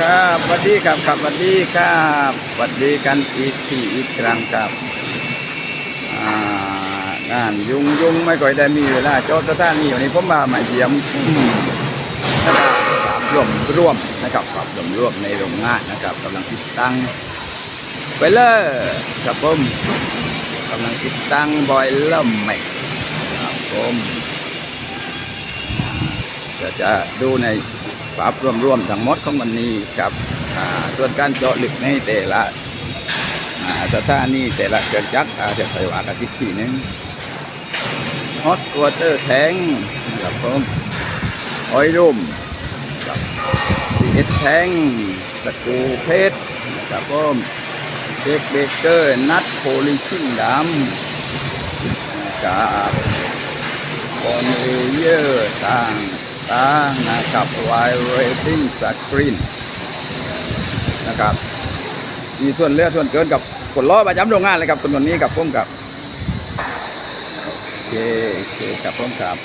ครับสวัสดีครับครับสวัสดีครับสวัสดีกันอีกทีอีกครั้งครับอ่างานยุ่งยุ่งไม่ค่อยได้มีเวลาโจทย์สถานีวันนี้ผมมามาเยี่ยมอืมนะครับปรับรวมร่วมนะครับปรับรวมร่วมในโรงงานนะครับกำลังติดตั้งไบเลอร์ครับผมกำลังติดตั้งบอยเลอร์ใหม่ครับผมเดี๋ยวจะดูใน ปรับรวมๆทั้งหมดของวันนี้กับส่วนการเจาะลึกในแต่ละสถานีแต่ละเครื่องจักอาจจะใส่ว่ากันอีกทีหนึงฮอตวอเตอร์แทงครับผมออยรูมกับซีเอสแทงตะกูเพชรครับผมเด็กเบเกอร์นัทโพลิชิ่งดำกับคอนเวเยอร์ต่าง ต่างๆนะครับไวเรติ้งสกรีนนะครับ มีส่วนเลือส่วนเกินกับกดล้อประจำโรงงานเลยครับคนวนนี้กับพุ่มกับโอเคโอเคกับพุ่มครับ